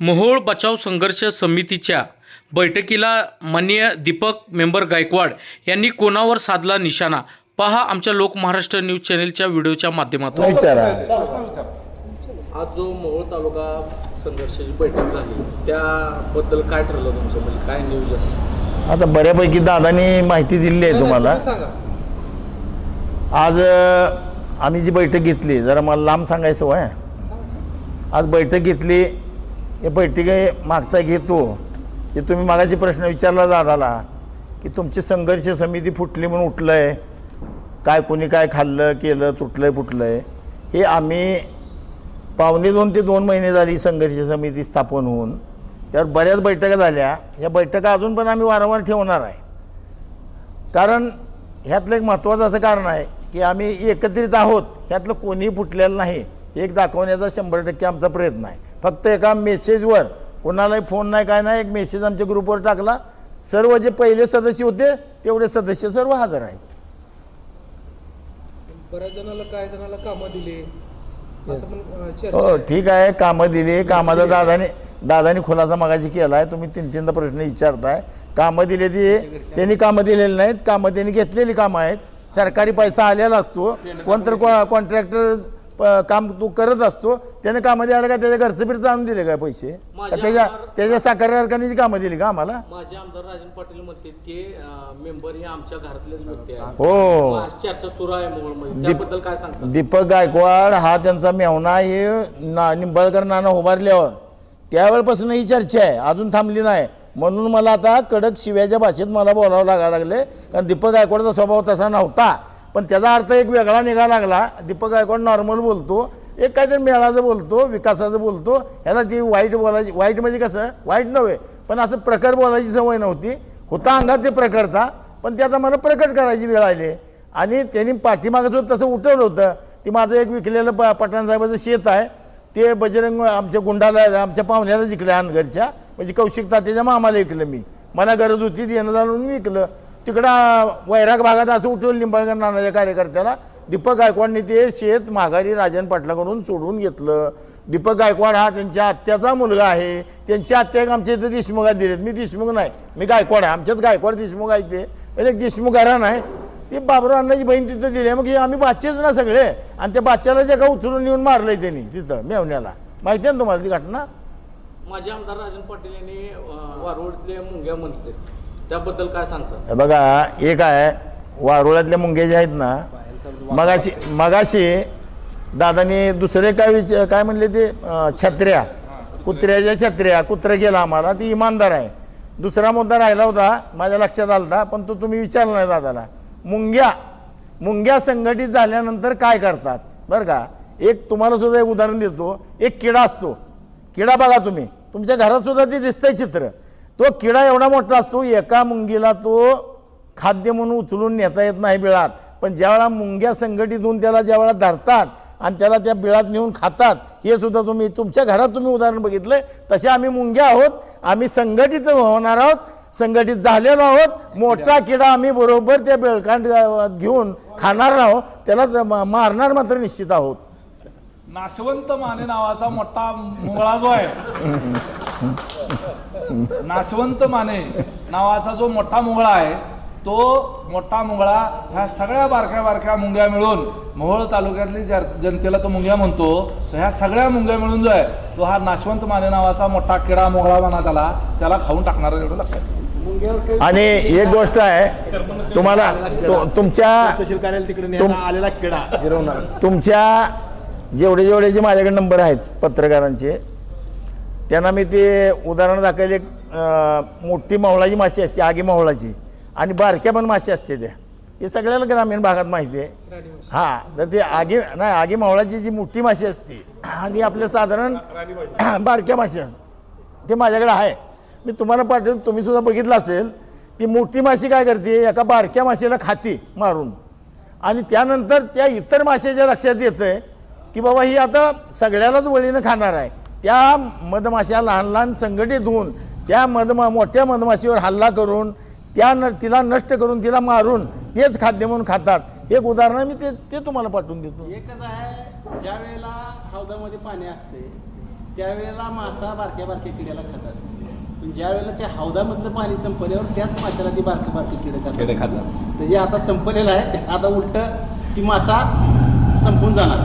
मोहोळ बचाव संघर्ष समितीच्या बैठकीला माननीय दीपक मेंबर गायकवाड यांनी कोणावर साधला निशाणा? पहा आमच्या लोक महाराष्ट्र न्यूज चॅनेलच्या व्हिडिओच्या माध्यमातून. विचारा. आज जो मोहोळ तालुका संघर्षाची बैठक झाली त्याबद्दल काय ठरलं तुमचं? म्हणजे काय नियोजन? आता बऱ्यापैकी दादानी माहिती दिली आहे तुम्हाला. सांगा. आज अ, आम्ही जी बैठक घेतली जरा मला लांब सांगायचं वय. आज बैठक घेतली हे बैठकी मागचा घेतो की तुम्ही मागाची प्रश्न विचारला दादाला की तुमची संघर्ष समिती फुटली म्हणून उठलं आहे काय कोणी काय खाल्लं केलं तुटलं आहे फुटलं आहे हे आम्ही पावणे दोन ते दोन महिने झाली संघर्ष समिती स्थापन होऊन. त्यावर बऱ्याच बैठका झाल्या. ह्या बैठका अजून पण आम्ही वारंवार ठेवणार आहे. कारण ह्यातलं एक महत्त्वाचं असं कारण आहे की आम्ही एकत्रित आहोत ह्यातलं कोणीही फुटलेलं नाही. एक दाखवण्याचा शंभर टक्के आमचा प्रयत्न आहे. फक्त एका मेसेजवर कोणालाही फोन नाही काय नाही एक मेसेज आमच्या ग्रुपवर टाकला. सर्व जे पहिले सदस्य होते तेवढे सदस्य सर्व हजर आहेत. बऱ्याच जणाला काय जणाला कामं दिली. असं पण अं, चर्चा हो. ठीक आहे कामं दिली. कामाचा दादाने दादाने खुलासा मागाशी केला आहे तुम्ही तीन तीनदा प्रश्न विचारताय. कामं दिली ती त्यांनी कामं दिलेली नाहीत. कामं त्यांनी घेतलेली कामं आहेत. सरकारी पैसा आलेला असतो. कोणतर कॉन्ट्रॅक्टर काम तू करत असतो त्याने कामं द्यायला का त्याच्या घरचं बिरचं आणून दिले काय पैसे? का त्याच्या त्याच्या साखर कारखान्याची कामं दिली का आम्हाला? माझे आमदार राजन पाटील म्हणतात की मेंबर हे आमच्या घरातलेच व्यक्ती आहेत. हो. आज चर्चा सुरू आहे मोहोळमध्ये त्याबद्दल काय सांगता? दीपक गायकवाड हा त्यांचा मेवणा हे ना निंबाळकर नाना उभारल्यावर. त्यावेळेपासून ही चर्चा आहे. अजून थांबली नाही. म्हणून मला आता कडक शिव्याच्या भाषेत मला बोलावं लागायला लागले कारण दीपक गायकवाडचा स्वभाव तसा नव्हता. पण त्याचा अर्थ एक वेगळा निघा लागला. दीपक गायकवाड नॉर्मल बोलतो. एक काहीतरी मेळाचं बोलतो विकासाचं बोलतो. ह्याला ती वाईट बोलायची वाईट म्हणजे कसं? वाईट नव्हे पण असं प्रकार बोलायची सवय नव्हती. होता अंगात ते प्रकारता पण त्याचा मला प्रकट करायची वेळ आली आणि त्यांनी पाठीमागं सुद्धा तसं उठवलं होतं. ती माझं एक विकलेलं प पठाणसाहेबाचं शेत आहे. ते बजरंग आमच्या गुंडाला आमच्या पाहुण्याला जिंकलं अनगरच्या. म्हणजे कौशिक तात्याच्या मामाला विकलं मी. मला गरज होती ते येणं झालं विकलं. तिकडं वैराग भागात असं उठलं लिंबाळकर नानाच्या कार्यकर्त्याला दीपक गायकवाडने ते शेत माघारी राजन पाटलाकडून सोडून घेतलं. दीपक गायकवाड हा त्यांच्या आत्याचा मुलगा आहे. त्यांच्या आत्या एक आमच्या इथं देशमुखात दिलेत. मी देशमुख नाही. मी गायकवाड आहे. आमच्यात गायकवाड देशमुख आहे ते. म्हणजे एक देशमुख घराणं आहे ती बाबराव अण्णाची बहीण तिथं दिली मग हे आम्ही बादचेच ना सगळे? आणि त्या बादच्याला जे का उचलून नेऊन मारलंय त्यांनी तिथं मेवण्याला. माहिती आहे ना तुम्हाला ती घटना? माझे आमदार राजन पाटील यांनी अं, मुंग्या म्हणते. त्याबद्दल काय सांगता? बघा एक आहे वारुळातल्या मुंगे जे आहेत ना मगाशी मगाशी दादानी दुसरे काय विचार काय म्हणले ते छत्र्या कुत्र्याच्या छत्र्या कुत्रं गेला आम्हाला ती इमानदार आहे. दुसरा मुद्दा राहिला होता माझ्या लक्षात आला होता पण तो तुम्ही विचारला नाही दादाला. मुंग्या मुंग्या संघटित झाल्यानंतर काय करतात? बरं का एक तुम्हाला सुद्धा एक उदाहरण देतो एक किडा असतो. किडा बघा तुम्ही तुमच्या घरात सुद्धा ते दिसतंय चित्र. तो किडा एवढा मोठा असतो एका मुंगीला तो खाद्य म्हणून उचलून नेता येत नाही बिळात. पण ज्यावेळा मुंग्या संघटित होऊन त्याला ज्यावेळा धरतात आणि त्याला त्या बिळात नेऊन खातात हे सुद्धा तुम्ही तुमच्या घरात तुम्ही उदाहरण बघितलंय. तसे आम्ही मुंग्या आहोत आम्ही संघटित होणार आहोत संघटित झालेलो आहोत. मोठा किडा आम्ही बरोबर त्या बेळकांड घेऊन खाणार आहोत त्याला मारणार मात्र निश्चित आहोत. नाशवंत माने नावाचा मोठा मुंगळा जो आहे. नाशवंत माने नावाचा जो मोठा मुंगळा आहे तो मोठा मुंगळा ह्या सगळ्या बारक्या बारक्या मुंग्या मिळून मोहोळ तालुक्यातली जर- जनतेला तो मुंग्या म्हणतो तर ह्या सगळ्या मुंग्या मिळून जो आहे तो हा नाशवंत माने नावाचा मोठा किडा मुंगळा म्हणा त्याला त्याला खाऊन टाकणारा एवढं लक्षात. आणि एक गोष्ट आहे तुम्हाला तु- तुमच्या तुमच्या जेवढे जेवढे जे माझ्याकडे नंबर आहेत पत्रकारांचे त्यांना मी ते उदाहरण दाखवले एक मोठी मावळाची माशी असते आगी मावळाची आणि बारक्या पण माशी असते त्या. हे सगळ्याला ग्रामीण भागात माहिती आहे. हां तर ते आगी नाही आगी मावळाची जी मोठी माशी असते आणि आपल्या साधारण बारक्या माशी ते माझ्याकडे आहे. मी तुम्हाला पाठवतो तुम्ही सुद्धा बघितलं असेल ती मोठी माशी काय करते एका बारक्या माशीला खाती मारून. आणि त्यानंतर त्या इतर माशाच्या लक्षात येतं की बाबा ही आता सगळ्यालाच वळीनं खाणार आहे. त्या मधमाशा लहान लहान संघटित होऊन त्या मधमा मोठ्या मधमाशीवर हल्ला करून त्या न तिला नष्ट करून तिला मारून तेच खाद्य म्हणून खातात. हे एक उदाहरण मी ते ते तुम्हाला पाठवून देतो. एकच आहे ज्या वेळेला हौदामध्ये पाणी असते त्यावेळेला मासा बारक्या बारक्या किड्याला खात असते. पण ज्या वेळेला त्या हौदामधलं पाणी संपल्यावर त्याच माशाला ती बारके बारके किडे किडे खातात. तर जे आता संपलेलं आहे ते आता उलट ती मासा संपून जाणार.